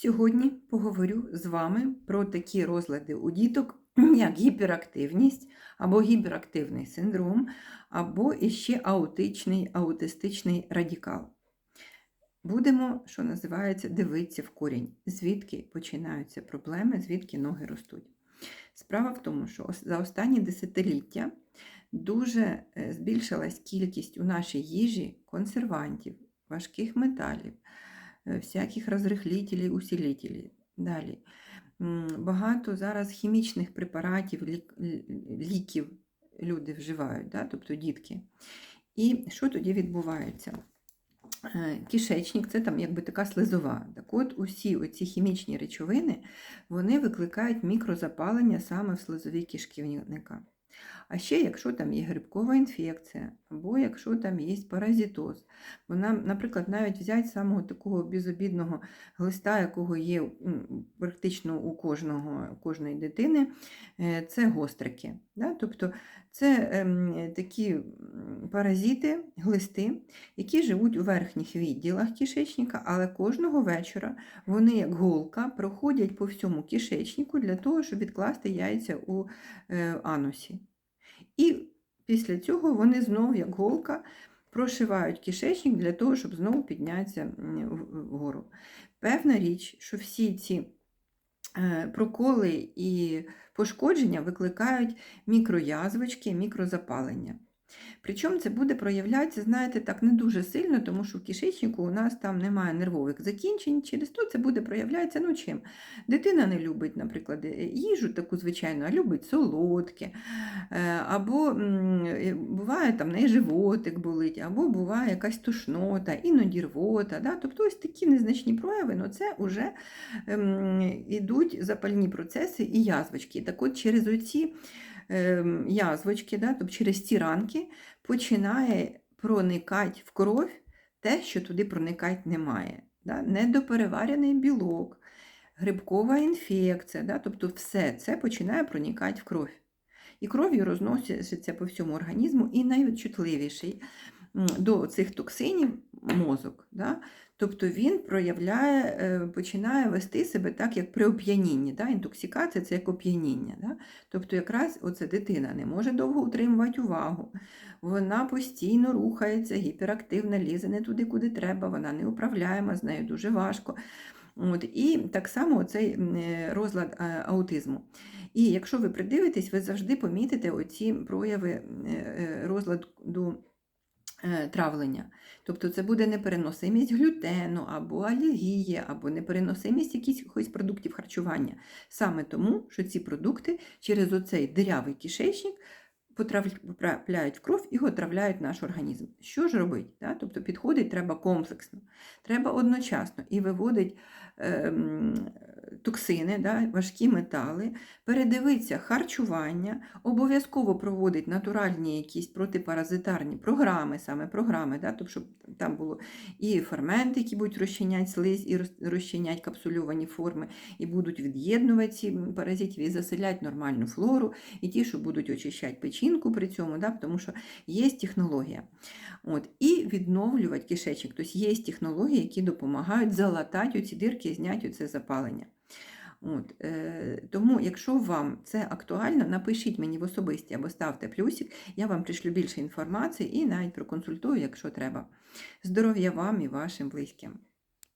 Сьогодні поговорю з вами про такі розлади у діток, як гіперактивність або гіперактивний синдром, або іще аутичний, аутистичний радикал. Будемо, що називається, дивитися в корінь, звідки починаються проблеми, звідки ноги ростуть. Справа в тому, що за останні десятиліття дуже е, збільшилась кількість у нашій їжі консервантів, важких металів, всяких розрихлітелів, усилителів. Далі. Багато зараз хімічних препаратів, лік- ліків люди вживають, да? тобто дітки. І що тоді відбувається? Е, Кишечник це там якби така слизова. Так от усі оці хімічні речовини вони викликають мікрозапалення саме в слизовій кишківника. А ще, якщо там є грибкова інфекція, або якщо там є паразитоз, бо нам, наприклад, навіть взяти самого такого безобідного глиста, якого є практично у кожного, у кожної дитини, е, це гострики. Да? Тобто це ем, такі паразити, глисти, які живуть у верхніх відділах кишечника, але кожного вечора вони, як голка, проходять по всьому кишечнику для того, щоб відкласти яйця у е, анусі. І після цього вони знову, як голка, прошивають кишечник для того, щоб знову піднятися вгору. Певна річ, що всі ці е, проколи і пошкодження викликають мікроязвички, мікрозапалення. Причому це буде проявлятися, знаєте, так не дуже сильно, тому що в кишечнику у нас там немає нервових закінчень, через то це буде проявлятися ну чим. Дитина не любить, наприклад, е, їжу таку звичайну, а любить солодке. Е, Або е, буває там неї животик болить, або буває якась тушнота, іноді рвота. Да? Тобто ось такі незначні прояви, ну це вже ем, ідуть запальні процеси і язвочки. Так от через оці язвочки, да, тобто через ці ранки починає проникати в кров те, що туди проникати немає. Да? Недопереварений білок, грибкова інфекція, да? тобто все це починає проникати в кров. І кров'ю розноситься по всьому організму, і найчутливіший м, до цих токсинів мозок. Да? Тобто він проявляє, е, починає вести себе так, як при оп'янінні. Да? Інтоксикація це як оп'яніння. Да? Тобто якраз оця дитина не може довго утримувати увагу, вона постійно рухається, гіперактивна, лізе не туди, куди треба, вона не управляєма, з нею дуже важко. От, і так само цей розлад е, аутизму. І якщо ви придивитесь, ви завжди помітите оці прояви е, е, розладу е, травлення. Тобто це буде непереносимість глютену, або алергія, або непереносимість якихось продуктів харчування. Саме тому, що ці продукти через оцей дирявий кишечник потрапляють в кров і отравляють наш організм. Що ж робити? Тобто підходить треба комплексно, треба одночасно і виводить ем, токсини, да, важкі метали, передивиться харчування, обов'язково проводить натуральні якісь протипаразитарні програми, саме програми, да, тобто, щоб там було і ферменти, які будуть розчиняти слизь і роз- розчиняти капсульовані форми, і будуть від'єднувати ці паразитів і заселяти нормальну флору, і ті, що будуть очищати печінку при цьому, да, тому що є технологія. От, і відновлювати кишечник. Тобто є технології, які допомагають залатати ці дирки і зняти це запалення. От, е, тому, якщо вам це актуально, напишіть мені в особисті або ставте плюсик, я вам пришлю більше інформації і навіть проконсультую, якщо треба. Здоров'я вам і вашим близьким.